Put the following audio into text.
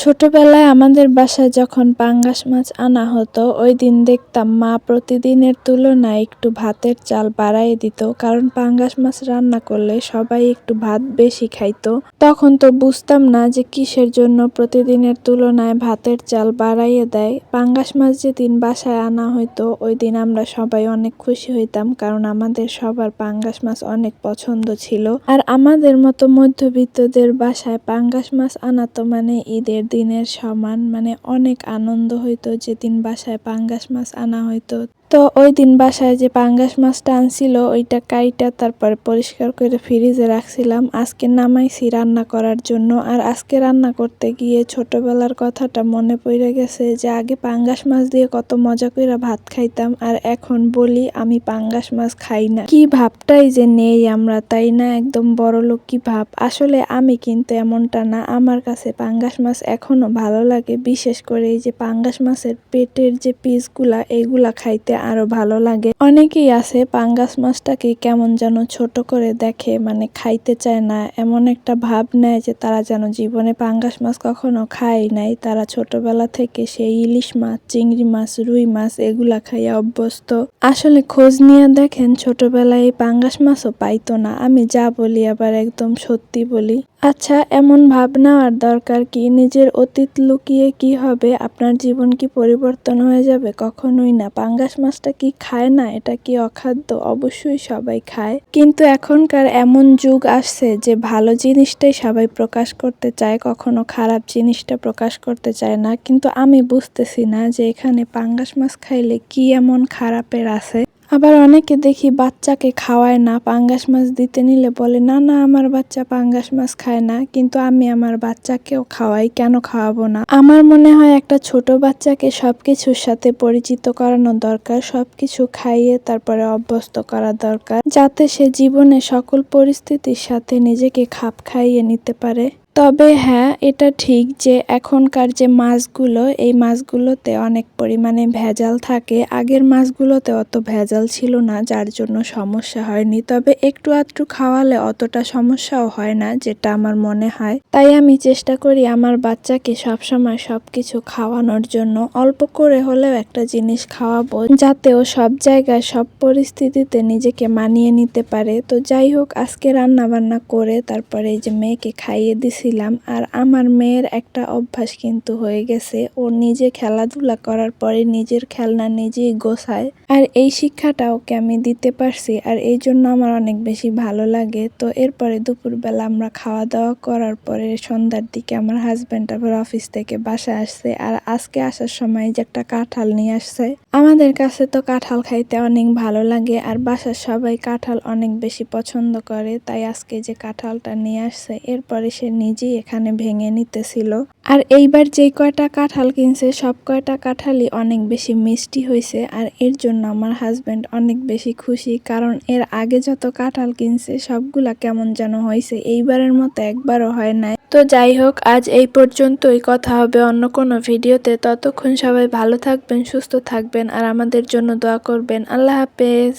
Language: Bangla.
ছোটবেলায় আমাদের বাসায় যখন পাঙ্গাস মাছ আনা হতো, ওই দিন দেখতাম মা প্রতিদিনের তুলনায় একটু ভাতের চাল বাড়াই দিত, কারণ পাঙ্গাস মাছ রান্না করলে সবাই একটু ভাত বেশি খাইতো। তখন তো বুঝতাম না যে কিসের জন্য প্রতিদিনের তুলনায় ভাতের চাল বাড়াইয়ে দেয়। পাঙ্গাস মাছ যেদিন বাসায় আনা হইতো, ওই দিন আমরা সবাই অনেক খুশি হইতাম, কারণ আমাদের সবার পাঙ্গাস মাছ অনেক পছন্দ ছিল। আর আমাদের মতো মধ্যবিত্তদের বাসায় পাঙ্গাস মাছ আনা তো মানে ঈদের দিনের সমান মানে অনেক আনন্দ হইতো। যেদিন বাসায় পাঙ্গাস মাছ আনা হইতো তো ওই দিন বাসায় যে পাঙ্গাস মাছটা আনছিল, ওইটা কাইটা তারপরে পরিষ্কার করে ফ্রিজে রাখছিলাম। আজকে নামাইছি রান্না করার জন্য। আর আজকে রান্না করতে গিয়ে ছোটবেলার কথাটা মনে পড়ে গেছে যে, আগে পাঙ্গাস মাছ দিয়ে কত মজা করে ভাত খাইতাম। আর এখন বলি, আমি পাঙ্গাস মাছ খাই না। কি ভাবটাই যে নেই আমরা, তাই না? একদম বড় লোক কি ভাব? আসলে আমি কিন্তু এমনটা না। আমার কাছে পাঙ্গাস মাছ এখনও ভালো লাগে। বিশেষ করে এই যে পাঙ্গাস মাছের পেটের যে পিসগুলা এইগুলা খাইতে আরও ভালো লাগে। অনেকেই আছে পাঙ্গাস মাছটাকে কেমন যেন ছোট করে দেখে মানে খাইতে চায় না। এমন একটা ভাব নেয় যে তারা যেন জীবনে পাঙ্গাস মাছ কখনো খায় নাই। তারা ছোটবেলা থেকে সেই ইলিশ মাছ, চিংড়ি মাছ, রুই মাছ এগুলা খাইয়া অভ্যস্ত। আসলে খোঁজ নিয়ে দেখেন ছোটবেলায় পাঙ্গাস মাছও পাইতো না। আমি যা বলি আবার একদম সত্যি বলি। আচ্ছা এমন ভাবনা আর দরকার কি? নিজের অতীত লুকিয়ে কি হবে? আপনার জীবন কি পরিবর্তন হয়ে যাবে? কখনোই না। পাঙ্গাস মাছটা কি খায় না? এটা কি অখাদ্য? অবশ্যই সবাই খায়। কিন্তু এখনকার এমন যুগ আসছে যে ভালো জিনিসটাই সবাই প্রকাশ করতে চায়, কখনো খারাপ জিনিসটা প্রকাশ করতে চায় না। কিন্তু আমি বুঝতেছি না যে এখানে পাঙ্গাস মাছ খাইলে কি এমন খারাপের আছে। আবার অনেকে দেখি বাচ্চাকে খাওয়ায় না, পাঙ্গাস মাছ দিতে নিলে বলে, না না, আমার বাচ্চা পাঙ্গাস মাছ খায় না, কিন্তু আমি আমার বাচ্চাকেও খাওয়াই, কেন খাওয়াবো না? আমার মনে হয় একটা ছোট বাচ্চাকে সব কিছুর সাথে পরিচিত করানো দরকার সব কিছু খাইয়ে তারপরে অভ্যস্ত করা দরকার, যাতে সে জীবনে সকল পরিস্থিতির সাথে নিজেকে খাপ খাইয়ে নিতে পারে। তবে হ্যাঁ এটা ঠিক যে এখনকার যে মাছগুলো, এই মাছগুলোতে অনেক পরিমাণে ভেজাল থাকে। আগের মাছগুলোতে অত ভেজাল ছিল না, যার জন্য সমস্যা হয়নি। তবে একটু আধটু খাওয়ালে অতটা সমস্যাও হয় না, যেটা আমার মনে হয়। তাই আমি চেষ্টা করি আমার বাচ্চাকে সবসময় সবকিছু খাওয়ানোর জন্য। অল্প করে হলেও একটা জিনিস খাওয়াবো, যাতে ও সব জায়গায়, সব পরিস্থিতিতে নিজেকে মানিয়ে নিতে পারে। তো যাই হোক, আজকে রান্না বান্না করে তারপরে এই যে মেয়েকে খাইয়ে দিছিলাম আর আমার মেয়ের একটা অভ্যাস কিন্তু হয়ে গেছে। ও নিজে খেলাধুলা করার পরে নিজের খেলনা নিজেই গোছায়। আর এই শিক্ষাটা ওকে আমি দিতে পারছি আর এই জন্য আমার অনেক বেশি ভালো লাগে। তো এরপরে দুপুরবেলা আমরা খাওয়া দাওয়া করার পরে সন্ধ্যার দিকে আমার হাজব্যান্ড আবার অফিস থেকে বাসায় আসছে আর আজকে আসার সময় যে একটা কাঁঠাল নিয়ে আসছে। আমাদের কাছে তো কাঁঠাল খাইতে অনেক ভালো লাগে আর বাসার সবাই কাঁঠাল অনেক বেশি পছন্দ করে। তাই আজকে যে কাঁঠালটা নিয়ে আসছে, এরপরে সে নিজেই এখানে ভেঙে নিতেছিল। আর এইবার যে কয়টা কাঁঠাল কিনছে, সব কয়টা কাঁঠালই অনেক বেশি মিষ্টি হয়েছে আর এর জন্য আমার হাজব্যান্ড অনেক বেশি খুশি কারণ এর আগে যত কাঁঠাল কিনছে, সবগুলা কেমন যেন হয়েছে এইবারের মতো একবারও হয় নাই। তো যাই হোক, আজ এই পর্যন্তই। কথা হবে অন্য কোনো ভিডিওতে। ততক্ষণ সবাই ভালো থাকবেন, সুস্থ থাকবেন আর আমাদের জন্য দোয়া করবেন। আল্লাহ হাফেজ।